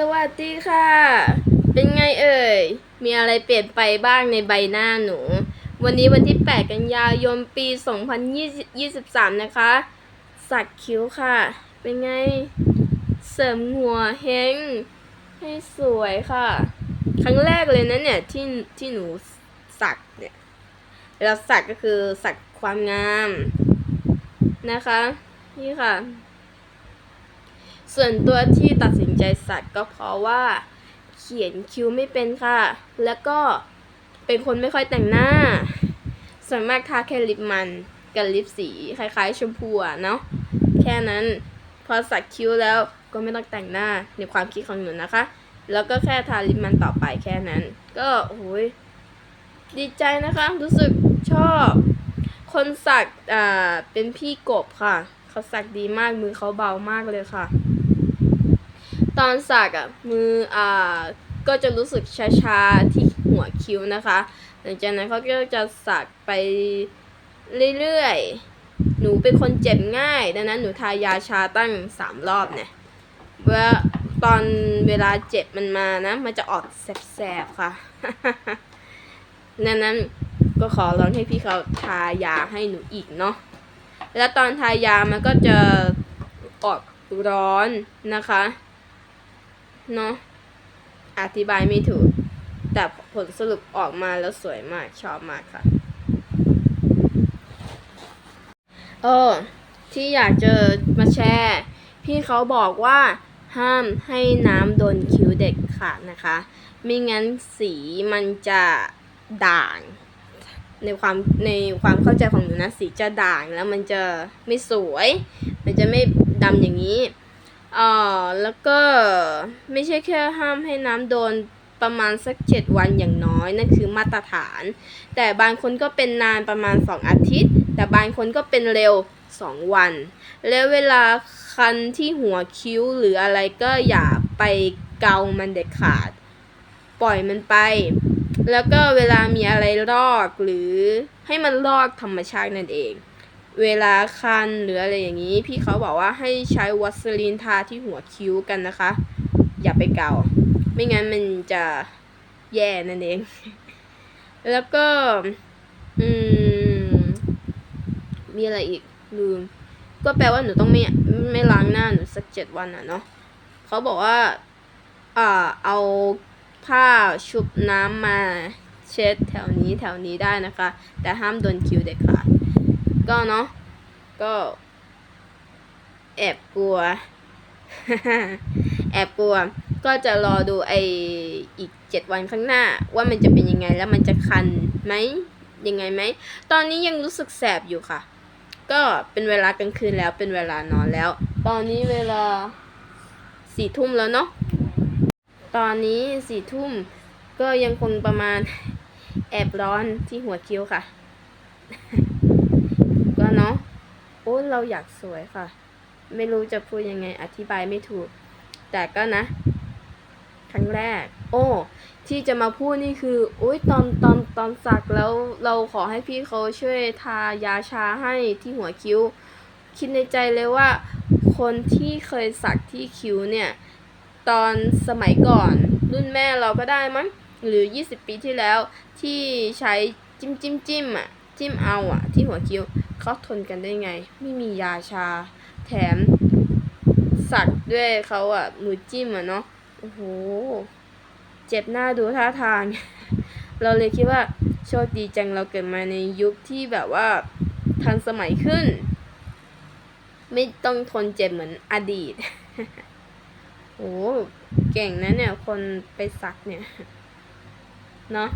สวัสดีค่ะ เป็นไงเอ่ย มีอะไรเปลี่ยนไปบ้างในใบหน้าหนู วันนี้วันที่ 8 กันยายนปี 2023 นะคะ สักคิ้วค่ะ เป็นไง เสริมหัวเฮงให้สวยค่ะ ครั้งแรกเลยนะเนี่ยที่ที่หนูสักเนี่ย แล้วสักก็คือสักความงามนะคะ นี่ค่ะ ส่วนตัวที่ตัดสินใจสักก็เพราะว่าเขียนคิ้วไม่เป็นค่ะ แล้วก็เป็นคนไม่ค่อยแต่งหน้า ส่วนมากทาแค่ลิปมันกับลิปสีคล้ายๆ ชมพูอะเนาะ แค่นั้น พอสักคิ้วแล้วก็ไม่ต้องแต่งหน้าในความคิดของหนูนะคะ แล้วก็แค่ทาลิปมันต่อไปแค่นั้น ก็โอ้ยดีใจนะคะ รู้สึกชอบ คนสักอ่าเป็นพี่กบค่ะ เขาสักดีมากมือเขาเบามากเลยค่ะ ตอนสักอะมืออ่าก็จะรู้สึกชาๆที่หัวคิ้วนะคะ หลังจากนั้นเขาก็จะสักไปเรื่อยๆ หนูเป็นคนเจ็บง่าย ดังนั้นหนูทายาชาตั้งสามรอบเนี่ยเว่าตอนเวลาเจ็บมันมานะ มันจะออกแสบๆค่ะ ดังนั้นก็ขอร้องให้พี่เขาทายาให้หนูอีกเนาะ แล้วตอนทายามันก็จะออกร้อนนะคะ เนาะอธิบายไม่ถูก แต่ผลสรุปออกมาแล้วสวยมากชอบมากค่ะเออที่อยากจะมาแชร์ พี่เขาบอกว่าห้ามให้น้ำโดนคิ้วเด็กขาดนะคะ ไม่งั้นสีมันจะด่าง ในความในความเข้าใจของหนูนะสีจะด่างแล้วมันจะไม่สวย มันจะไม่ดำอย่างนี้ อ่อแล้วก็ไม่ใช่แค่ห้ามให้น้ำโดนประมาณสักเจ็ดวันอย่างน้อย นั่นคือมาตรฐาน แต่บางคนก็เป็นนานประมาณ 2 อาทิตย์ แต่บางคนก็เป็นเร็ว 2 วัน แล้วเวลาคันที่หัวคิ้วหรืออะไรก็อย่าไปเกามันเด็ดขาด ปล่อยมันไป แล้วก็เวลามีอะไรลอกหรือให้มันลอกธรรมชาตินั่นเอง เวลาคันหรืออะไรอย่างนี้ พี่เขาบอกว่าให้ใช้วัสลีนทาที่หัวคิ้วกันนะคะ อย่าไปเกาไม่งั้นมันจะแย่นั่นเอง แล้วก็ อืม มีอะไรอีกลืม ก็แปลว่าหนูต้องไม่ไม่ล้างหน้าหนูสักเจ็ดวันอะเนาะเขาบอกว่า อ่า เอาผ้าชุบน้ำมาเช็ดแถวนี้แถวนี้ได้นะคะ แต่ห้ามโดนคิ้วเด็ดขาด ก็เนาะก็แอบกลัว แอบกลัว ก็จะรอดูไออีกเจ็ดวันข้างหน้า ว่ามันจะเป็นยังไงแล้วมันจะคันไหมยังไงไหม ตอนนี้ยังรู้สึกแสบอยู่ค่ะ ก็เป็นเวลากลางคืนแล้วเป็นเวลานอนแล้ว ตอนนี้เวลาสี่ทุ่มแล้วเนาะ ตอนนี้สี่ทุ่มก็ยังคงประมาณแอบร้อนที่หัวคิ้วค่ะ ก็เนาะโอ้เราอยากสวยค่ะ ไม่รู้จะพูดยังไงอธิบายไม่ถูก แต่ก็นะ ครั้งแรก โอ้ ที่จะมาพูดนี่คืออุ้ยตอนตอนตอนสักแล้วเราขอให้พี่เขาช่วยทายาชาให้ที่หัวคิ้ว คิดในใจเลยว่า คนที่เคยสักที่คิ้วเนี่ย ตอนสมัยก่อน รุ่นแม่เราก็ได้มั้งหรือ 20 ปีที่แล้วที่ใช้จิ้มจิ้มจิ้มอะ จิ้มเอาอะ ที่หัวคิ้ว เขาทนกันได้ไง ไม่มียาชา แถมสักด้วยเขาอะมือจิ้มอะเนาะโอ้โห เจ็บหน้าดูท่าทาง เราเลยคิดว่าโชคดีจังเราเกิดมาในยุคที่แบบว่าทันสมัยขึ้น ไม่ต้องทนเจ็บเหมือนอดีตโอ้เก่งนะเนี่ย คนไปสักเนี่ย เนาะ